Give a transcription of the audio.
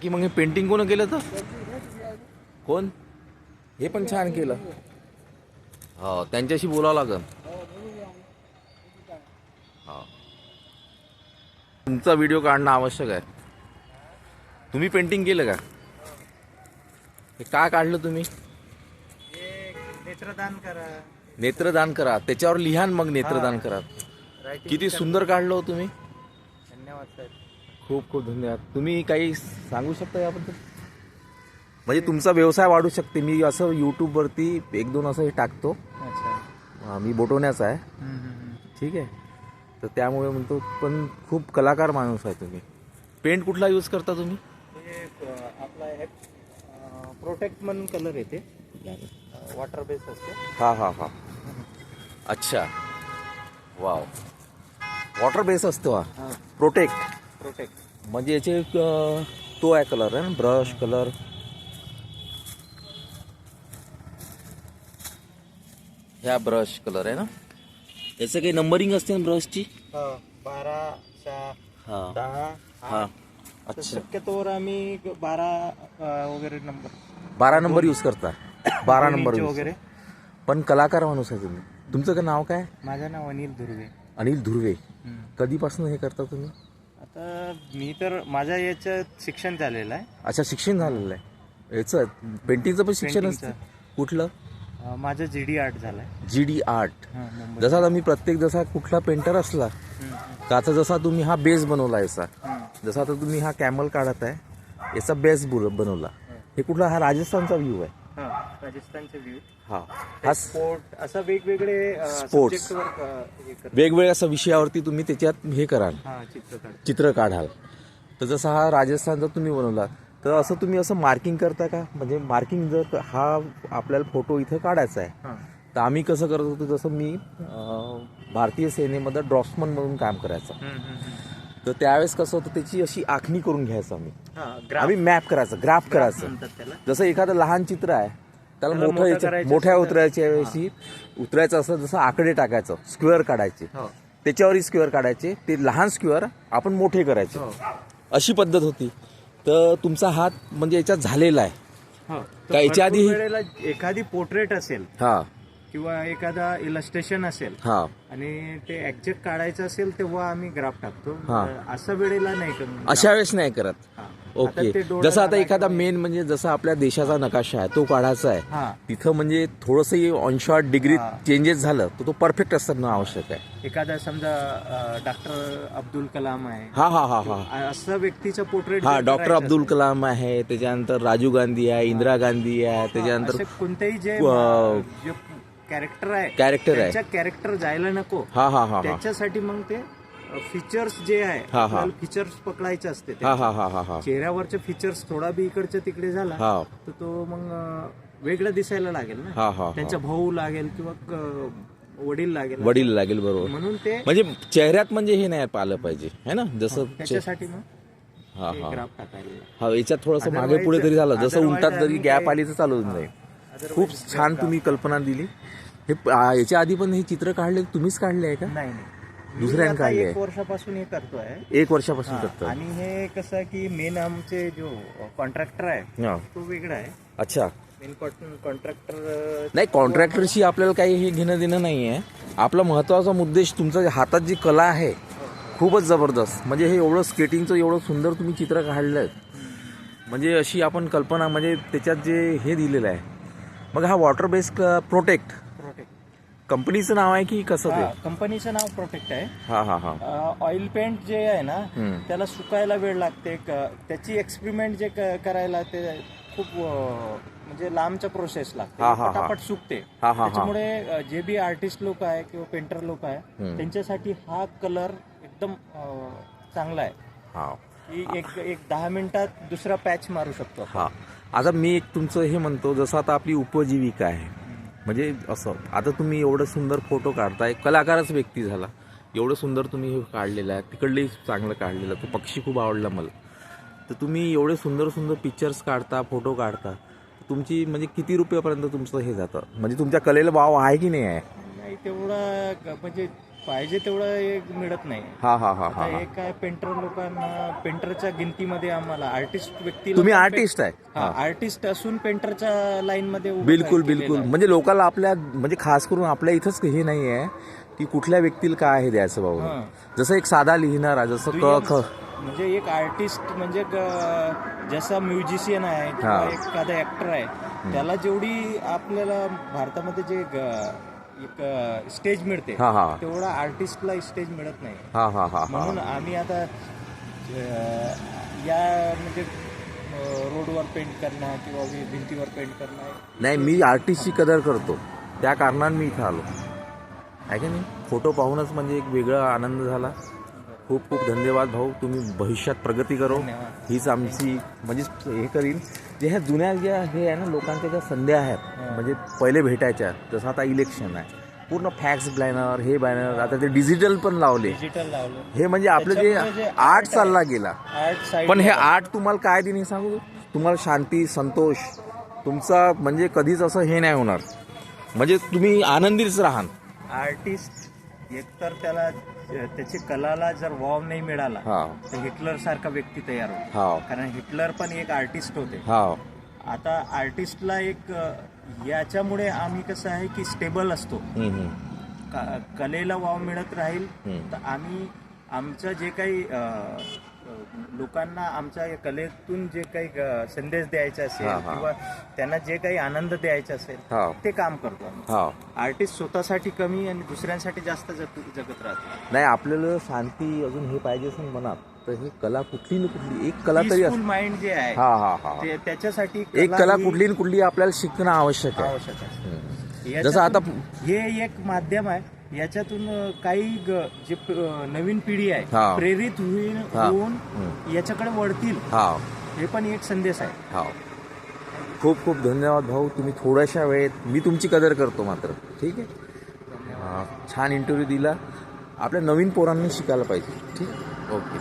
की मग हे पेंटिंग कोण केलं तर? कोण? हे पण छान केलं. हो त्यांच्याशी बोलावं लागल. हो. तुमचा व्हिडिओ काढणं आवश्यक आहे. तुम्ही पेंटिंग केलं का? हे का काढलं तुम्ही? नेत्रदान करा. नेत्रदान करा. त्याच्यावर लिहान मग नेत्रदान करा. किती सुंदर काढलं हो तुम्ही. धन्यवाद साहेब खूप खूप धन्यवाद. तुम्ही काही सांगू शकता याबद्दल? म्हणजे तुमचा व्यवसाय वाढू शकते. मी असं यूट्यूबवरती एक दोन असं हे टाकतो. अच्छा. मी बोटवण्याचा आहे. ठीक आहे. तर त्यामुळे म्हणतो पण खूप कलाकार माणूस आहे तुम्ही. पेंट कुठला यूज करता तुम्ही? आपला प्रोटेक्ट म्हणून कलर येते. वॉटर बेस असते. हा हा हा. अच्छा. वाव वॉटर बेस असतो हां. प्रोटेक्ट प्रोटेक्ट म्हणजे याचे अं, तो आहे कलर आहे ना ब्रश कलर ह्या ब्रश कलर आहे ना? याचं काही नंबरिंग असते ना ब्रशची बारा सहा हा. दहा हा. तर अच्छा. शक्यतोवर आम्ही बारा अ, वगैरे नंबर बारा नंबर यूज करता. बारा नंबर. वगैरे. पण कलाकार माणूस आहे तुम्ही. तुमचं का नाव काय? माझं नाव अनिल धुर्वे अनिल धुर्वे कधीपासून हे करता तुम्ही? मी तर माझ्या याच्यात शिक्षण झालेलं आहे. अच्छा शिक्षण झालेलं आहे. याचं पेंटिंगचं पण शिक्षण असतं. कुठलं? अ, माझं जी डी आर्ट झालं आहे जी डी आर्ट मुंबई जसा आता मी प्रत्येक जसा कुठला पेंटर असला तर आता जसा तुम्ही हा बेस बनवला याचा जसा आता तुम्ही हा कॅमल काढत आहे याचा बेस बनवला. हे कुठला? हा राजस्थानचा व्ह्यू आहे. राजस्थानचे हा. हा स्पोर्ट असं वेगवेगळे अ, Sports. subject वर अ, हे करतात. वेगवेगळ्या अशा विषयावरती तुम्ही त्याच्यात हे कराल. हा चित्र काढ चित्र काढाल. तर जसा हा राजस्थानचा तुम्ही बनवला तर असं तुम्ही असं मार्किंग करता का? म्हणजे मार्किंग जर हा आपल्याला फोटो इथं काढायचा आहे. हां. तर आम्ही कसं करत होतो जसं मी अं, भारतीय सेनेमध्ये ड्रॉप्समन म्हणून काम करायचं. तर त्यावेळेस कसं होतं त्याची अशी आखणी करून घ्यायचं आम्ही. हा आम्ही मॅप करायचं ग्राफ करायचं. म्हणतात त्याला. जसं एखादं लहान चित्र आहे त्याला मोठं याच्या- मोठ्या उतरायच्या वेळी उतरायचं असं जसं आकडे टाकायचं स्क्वेअर काढायचे. हो. त्याच्यावरही स्क्वेअर काढायचे. ते लहान स्क्वेअर आपण मोठे करायचे. हो. अशी पद्धत होती. तर तुमचा हात म्हणजे याच्यात झालेला आहे. हो. का याच्या आधी- एखादी पोर्ट्रेट असेल हा. किंवा एखादा इलस्ट्रेशन असेल हा. आणि ते एक्झॅक्ट काढायचं असेल तेव्हा आम्ही ग्राफ टाकतो. असं वेळेला नाही करून अशा वेळेस नाही करत. ओके. आता ते डोळ्याला जसं आता एखादा. मेन म्हणजे जसं आपल्या देशाचा नकाशा आहे तो काढायचा आहे. हा. तिथं म्हणजे थोडंसं ऑन शॉर्ट डिग्री हा. चेंजेस झालं तर तो परफेक्ट असणं आवश्यक आहे. एखादा समजा डॉक्टर अब्दुल कलाम आहे. हा हा हा हा. असं व्यक्तीचं पोर्ट्रेट हा डॉक्टर अब्दुल कलाम आहे त्याच्यानंतर राजीव गांधी आहे इंदिरा गांधी आहे त्याच्यानंतर कोणतेही जे अं, कॅरेक्टर आहे कॅरेक्टर आहे. त्यांच्या कॅरेक्टर जायला नको. हा हा हा हा. त्याच्यासाठी मग ते फीचर्स जे आहे हा, हा. फीचर्स पकडायचे असते ते. हा हा हा हा हा. चेहऱ्यावरचे फीचर्स थोडा बी इकडच्या तिकडे झाला हा. तर तो मग अं, वेगळा दिसायला लागेल ना. हा हा त्यांचा भाऊ लागेल किंवा क- वडील लागेल वडील लागेल बरोबर. म्हणून ते म्हणजे चेहऱ्यात म्हणजे हे नाही पाहिलं पाहिजे है ना? जसं चे- त्याच्यासाठी मग हा ते हा. ग्राफ टाकायला हा याच्यात थोडंसं मागे पुढे तरी झालं. जसं उंटात जरी गॅप आली तर चालू जाईल. खूप छान तुम्ही कल्पना दिली. हे प- आ, याच्या आधी पण हे चित्र काढले तुम्हीच काढले आहे का? नाही नाही. आता काढले. एक वर्षापासून हे करतोय. एक वर्षापासून हा, करतो आणि हे कसं की मेन आमचे जो कॉन्ट्रॅक्टर आहे हा. तो वेगळा आहे. अच्छा. मेन कॉन्ट्रॅक्टर नाही कॉन्ट्रॅक्टरशी आपल्याला काही हे घेणं देणं नाही आहे. आपला महत्त्वाचा मुद्देश तुमचा जे हातात जी कला आहे खूपच जबरदस्त. म्हणजे हे एवढं स्केटिंगचं एवढं सुंदर तुम्ही चित्र काढलं म्हणजे अशी आपण कल्पना म्हणजे त्याच्यात जे हे दिलेलं आहे. मग हा वॉटर बेस प्रोटेक्ट प्रोटेक्ट कंपनीचं नाव आहे की कसं ते कंपनीचं नाव प्रोटेक्ट आहे हा हा हा ऑइल पेंट जे आहे ना हम्म. त्याला सुकायला वेळ लागते क- त्याची एक्सपेरिमेंट जे क- करायला ते खूप अं, म्हणजे लांबचा प्रोसेस लागते हा, हा, हा. पटापट सुकते हा, हा, हा. त्याच्यामुळे अं, जे बी आर्टिस्ट लोक आहे किंवा पेंटर लोक आहे हम्म. त्यांच्यासाठी हा कलर एकदम अं, चांगला आहे हा की एक एक दहा मिनिटात दुसरा पॅच मारू शकतो. हा आता मी एक तुमचं हे म्हणतो जसं आता आपली उपजीविका आहे म्हणजे असं आता तुम्ही एवढं सुंदर फोटो काढताय कलाकारच व्यक्ती झाला. एवढं सुंदर तुम्ही हे काढलेलं आहे तिकडलंही चांगलं काढलेलं तो पक्षी खूप आवडला मला. तर तुम्ही एवढे सुंदर सुंदर पिक्चर्स काढता फोटो काढता तुमची म्हणजे किती रुपयापर्यंत तुमचं हे जातं? म्हणजे तुमच्या कलेला वाव आहे की नाही आहे? नाही तेवढा म्हणजे पाहिजे तेवढं एक मिळत नाही. हा हा हा आता हा हे. काय पेंटर लोकांना पेंटरच्या गिनतीमध्ये आम्हाला आर्टिस्ट व्यक्ती तुम्ही आर्टिस्ट आहे? हा आर्टिस्ट असून पेंटरच्या लाईन मध्ये उभं बिलकुल बिलकुल. आहे. म्हणजे लोकांना आपल्या म्हणजे खास करून आपल्या इथंच हे नाही आहे की कुठल्या व्यक्तीला काय आहे द्यायचं हा. बाबा जसं एक साधा लिहिणारा जसं क ख. म्हणजे एक आर्टिस्ट म्हणजे ग- जसा म्युझिशियन आहे किंवा हा. एखादा ऍक्टर आहे त्याला जेवढी आपल्याला भारतामध्ये जे ग- एक स्टेज मिळते. हा हा. तेवढा आर्टिस्टला स्टेज मिळत नाही. हा हा हा हा. म्हणून आम्ही आता अं, या म्हणजे अं, रोडवर पेंट करणं किंवा वि- भिंतीवर पेंट करणं नाही मी आर्टिस्टची कदर करतो. त्या कारणाने मी इथं आलो. आहे का नाही? फोटो पाहूनच म्हणजे एक वेगळा आनंद झाला. खूप खूप धन्यवाद भाऊ. तुम्ही भविष्यात प्रगती करो. हीच आमची म्हणजे हे करीन. जे ह्या जुन्या ज्या हे आहे ना लोकांच्या ज्या संध्या आहेत म्हणजे पहिले भेटायच्या जसं आता इलेक्शन आहे. पूर्ण फॅक्स बॅनर हे बॅनर आता ते डिजिटल पण लावले. डिजिटल लावलं. हे म्हणजे आपलं जे आर्ट चालला गेला. पण हे आर्ट तुम्हाला काय देईन हे सांगू? तुम्हाला शांती संतोष तुमचा म्हणजे कधीच असं हे नाही होणार. म्हणजे तुम्ही आनंदीच राहाल. आर्टिस्ट एकतर त्याला त्याची कलाला जर वाव नाही मिळाला हा. तर हिटलर सारखा व्यक्ती तयार होतो. हा. कारण हिटलर पण एक आर्टिस्ट होते. हा. आता आर्टिस्टला एक याच्यामुळे आम्ही कसं आहे की स्टेबल असतो. कलेला वाव मिळत राहील. तर आम्ही आमचं जे काही लोकांना आमच्या या कलेतून जे काही संदेश द्यायचा असेल हा, हा. किंवा त्यांना जे काही आनंद द्यायचा असेल हा. ते काम करतो आम्ही. हा. आर्टिस्ट स्वतःसाठी कमी आणि दुसऱ्यांसाठी जास्त जग- जगत राहतो. नाही आपल्याला शांती अजून हे पाहिजे असेल मनात तर ही कला कुठली ना कुठली एक कला तरी असते माइंड जे आहे हा हा हा. ते त्याच्यासाठी एक कला ही कुठली ना कुठली आपल्याला शिकणं आवश्यक आहे. आवश्यक आहे. हम्म. जसं आता हे एक माध्यम आहे याच्यातून काही ग- जे नवीन पिढी आहे. प्रेरित होईल. होऊन. याच्याकडे वळतील. हा. हे पण एक संदेश आहे. हा. खूप खूप धन्यवाद भाऊ. तुम्ही थोड्याशा वेळेत मी तुमची कदर करतो मात्र. ठीक आहे? छान इंटरव्ह्यू दिला. आपल्या नवीन पोरांनी शिकायला पाहिजे. ठीक ओके.